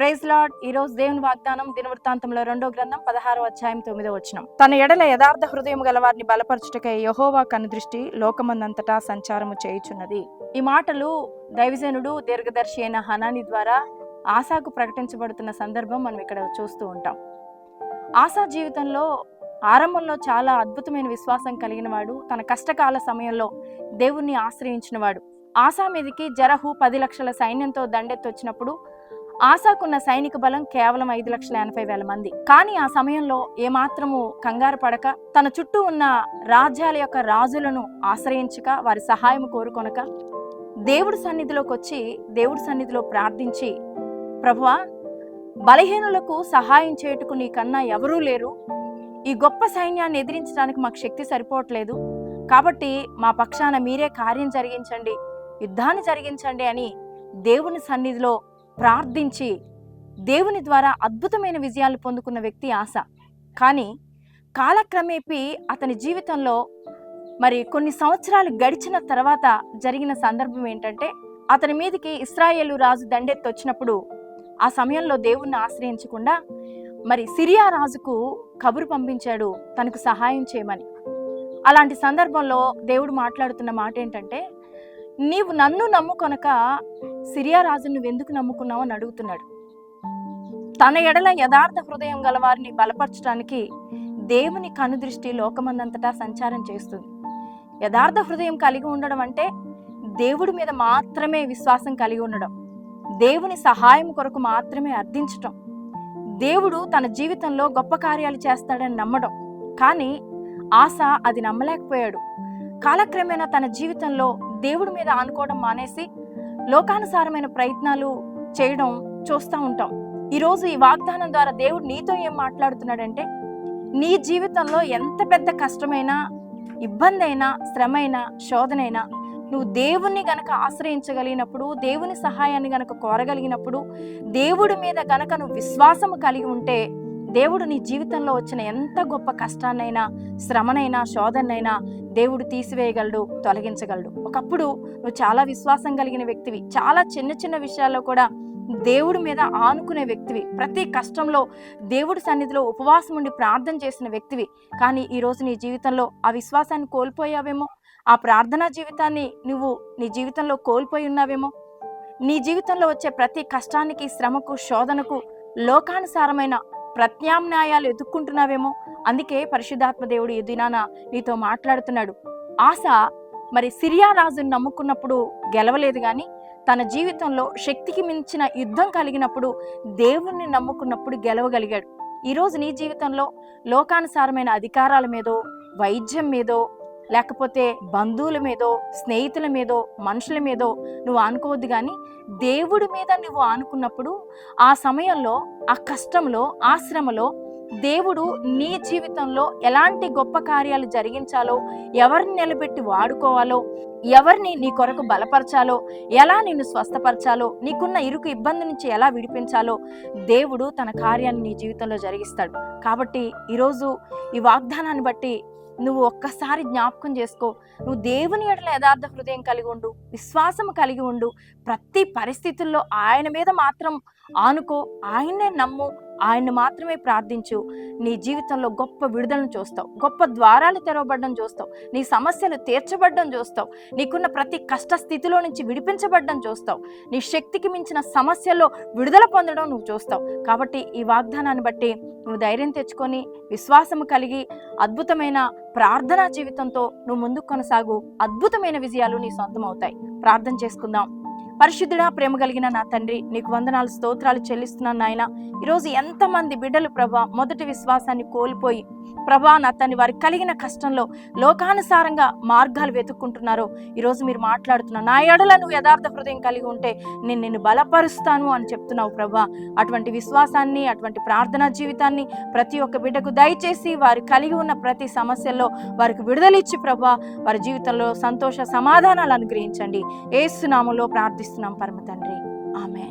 Praise lord ఈ రోజు దేవుని వాగ్దానం దినవృత్తాంతంలో రెండో గ్రంథం పదహారో అధ్యాయం తొమ్మిదో వచ్చిన తన ఎడల యథార్థ హృదయం గల వారిని బలపరచుటకై యహోవా కనుదృష్టి లోకమందంతటా సంచారము చేయుచున్నది. ఈ మాటలు దైవజనుడు దీర్ఘదర్శి అయిన హనాని ద్వారా ఆశాకు ప్రకటించబడుతున్న సందర్భం మనం ఇక్కడ చూస్తూ ఉంటాం. ఆశా జీవితంలో ఆరంభంలో చాలా అద్భుతమైన విశ్వాసం కలిగిన వాడు తన కష్టకాల సమయంలో దేవుణ్ణి ఆశ్రయించినవాడు ఆశా మీదకి జరహు పది లక్షల సైన్యంతో దండెత్తొచ్చినప్పుడు ఆశాకున్న సైనిక బలం కేవలం ఐదు లక్షల ఎనభై వేల మంది. కానీ ఆ సమయంలో ఏమాత్రము కంగారు పడక తన చుట్టూ ఉన్న రాజ్యాల యొక్క రాజులను ఆశ్రయించక వారి సహాయం కోరుకొనక దేవుడి సన్నిధిలోకి వచ్చి దేవుడి సన్నిధిలో ప్రార్థించి ప్రభువా బలహీనులకు సహాయం చేయుటకు నీకన్నా ఎవరూ లేరు. ఈ గొప్ప సైన్యాన్ని ఎదిరించడానికి మాకు శక్తి సరిపోవట్లేదు. కాబట్టి మా పక్షాన మీరే కార్యం జరిగించండి యుద్ధాన్ని జరిగించండి అని దేవుని సన్నిధిలో ప్రార్థించి దేవుని ద్వారా అద్భుతమైన విజయాలు పొందుకున్న వ్యక్తి ఆశ. కానీ కాలక్రమేపీ అతని జీవితంలో మరి కొన్ని సంవత్సరాలు గడిచిన తర్వాత జరిగిన సందర్భం ఏంటంటే అతని మీదకి ఇస్రాయేలు రాజు దండెత్తి వచ్చినప్పుడు ఆ సమయంలో దేవుణ్ణి ఆశ్రయించకుండా మరి సిరియా రాజుకు కబురు పంపించాడు తనకు సహాయం చేయమని. అలాంటి సందర్భంలో దేవుడు మాట్లాడుతున్న మాట ఏంటంటే నీవు నన్ను నమ్ముకొనక సిరియా రాజు నువ్వు ఎందుకు నమ్ముకున్నావు అని అడుగుతున్నాడు. తన ఎడల యథార్థ హృదయం గల వారిని బలపరచడానికి దేవుని కనుదృష్టి లోకమందంతటా సంచారం చేస్తుంది. యథార్థ హృదయం కలిగి ఉండడం అంటే దేవుడి మీద మాత్రమే విశ్వాసం కలిగి ఉండడం. దేవుని సహాయం కొరకు మాత్రమే అర్థించటం. దేవుడు తన జీవితంలో గొప్ప కార్యాలు చేస్తాడని నమ్మడం. కానీ ఆశ అది నమ్మలేకపోయాడు. కాలక్రమేణా తన జీవితంలో దేవుడి మీద ఆనుకోవడం మానేసి లోకానుసారమైన ప్రయత్నాలు చేయడం చూస్తూ ఉంటాం. ఈరోజు ఈ వాగ్దానం ద్వారా దేవుడు నీతో ఏం మాట్లాడుతున్నాడంటే నీ జీవితంలో ఎంత పెద్ద కష్టమైనా ఇబ్బంది అయినా శ్రమ అయినా శోధనైనా నువ్వు దేవుణ్ణి గనక ఆశ్రయించగలిగినప్పుడు దేవుని సహాయాన్ని గనక కోరగలిగినప్పుడు దేవుడి మీద గనక నువ్వు విశ్వాసము కలిగి ఉంటే దేవుడు నీ జీవితంలో వచ్చిన ఎంత గొప్ప కష్టాన్నైనా శ్రమనైనా శోధనైనా దేవుడు తీసివేయగలడు తొలగించగలడు. ఒకప్పుడు నువ్వు చాలా విశ్వాసం కలిగిన వ్యక్తివి. చాలా చిన్న చిన్న విషయాల్లో కూడా దేవుడి మీద ఆనుకునే వ్యక్తివి. ప్రతి కష్టంలో దేవుడి సన్నిధిలో ఉపవాసం ఉండి ప్రార్థన చేసిన వ్యక్తివి. కానీ ఈరోజు నీ జీవితంలో ఆ విశ్వాసాన్ని కోల్పోయావేమో? ఆ ప్రార్థనా జీవితాన్ని నువ్వు నీ జీవితంలో కోల్పోయి ఉన్నావేమో? నీ జీవితంలో వచ్చే ప్రతి కష్టానికి శ్రమకు శోధనకు లోకానుసారమైన ప్రత్యామ్నాయాలు ఎదుక్కుంటున్నావేమో అందుకే పరిశుద్ధాత్మ దేవుడు ఈ దినాన నీతో మాట్లాడుతున్నాడు. ఆశ మరి సిరియా రాజుని నమ్ముకున్నప్పుడు గెలవలేదు కానీ తన జీవితంలో శక్తికి మించిన యుద్ధం కలిగినప్పుడు దేవుణ్ణి నమ్ముకున్నప్పుడు గెలవగలిగాడు. ఈరోజు నీ జీవితంలో లోకానుసారమైన అధికారాల మీదో వైద్యం మీదో లేకపోతే బంధువుల మీదో స్నేహితుల మీదో మనుషుల మీదో నువ్వు ఆనుకోవద్దు కానీ దేవుడి మీద నువ్వు ఆనుకున్నప్పుడు ఆ సమయంలో ఆ కష్టంలో ఆ శ్రమలో దేవుడు నీ జీవితంలో ఎలాంటి గొప్ప కార్యాలు జరిగించాలో ఎవరిని నిలబెట్టి వాడుకోవాలో ఎవరిని నీ కొరకు బలపరచాలో ఎలా నిన్ను స్వస్థపరచాలో నీకున్న ఇరుకు ఇబ్బంది నుంచి ఎలా విడిపించాలో దేవుడు తన కార్యాన్ని నీ జీవితంలో జరిగిస్తాడు. కాబట్టి ఈరోజు ఈ వాగ్దానాన్ని బట్టి నువ్వు ఒక్కసారి జ్ఞాపకం చేసుకో. నువ్వు దేవుని ఎడల యథార్థ హృదయం కలిగి ఉండు. విశ్వాసం కలిగి ఉండు. ప్రతి పరిస్థితుల్లో ఆయన మీద మాత్రం ఆనుకో. ఆయన్నే నమ్ము. ఆయన్ని మాత్రమే ప్రార్థించు. నీ జీవితంలో గొప్ప విడుదలను చూస్తావు. గొప్ప ద్వారాలు తెరవబడడం చూస్తావు. నీ సమస్యలు తీర్చబడడం చూస్తావు. నీకున్న ప్రతి కష్ట స్థితిలో నుంచి విడిపించబడడం చూస్తావు. నీ శక్తికి మించిన సమస్యల్లో విడుదల పొందడం నువ్వు చూస్తావు. కాబట్టి ఈ వాగ్దానాన్ని బట్టి నువ్వు ధైర్యం తెచ్చుకొని విశ్వాసము కలిగి అద్భుతమైన ప్రార్థనా జీవితంతో నువ్వు ముందుకు కొనసాగు. అద్భుతమైన విజయాలు నీ సొంతం అవుతాయి. ప్రార్థన చేసుకుందాం. పరిశుద్ధుడా ప్రేమ కలిగిన నా తండ్రి నీకు వందనాలు స్తోత్రాలు చెల్లిస్తున్నాను నాయన. ఈరోజు ఎంతమంది బిడ్డలు ప్రభా మొదటి విశ్వాసాన్ని కోల్పోయి ప్రభా నా తండ్రి వారికి కలిగిన కష్టంలో లోకానుసారంగా మార్గాలు వెతుక్కుంటున్నారో ఈరోజు మీరు మాట్లాడుతున్నా నా ఎడల నువ్వు యథార్థ హృదయం కలిగి ఉంటే నేను నిన్ను బలపరుస్తాను అని చెప్తున్నావు ప్రభా. అటువంటి విశ్వాసాన్ని అటువంటి ప్రార్థనా జీవితాన్ని ప్రతి ఒక్క బిడ్డకు దయచేసి వారు కలిగి ఉన్న ప్రతి సమస్యల్లో వారికి విడుదలిచ్చి ప్రభా వారి జీవితంలో సంతోష సమాధానాలు అనుగ్రహించండి. ఏసునామంలో ప్రార్థిస్తున్నాం పరమ తండ్రి. ఆమె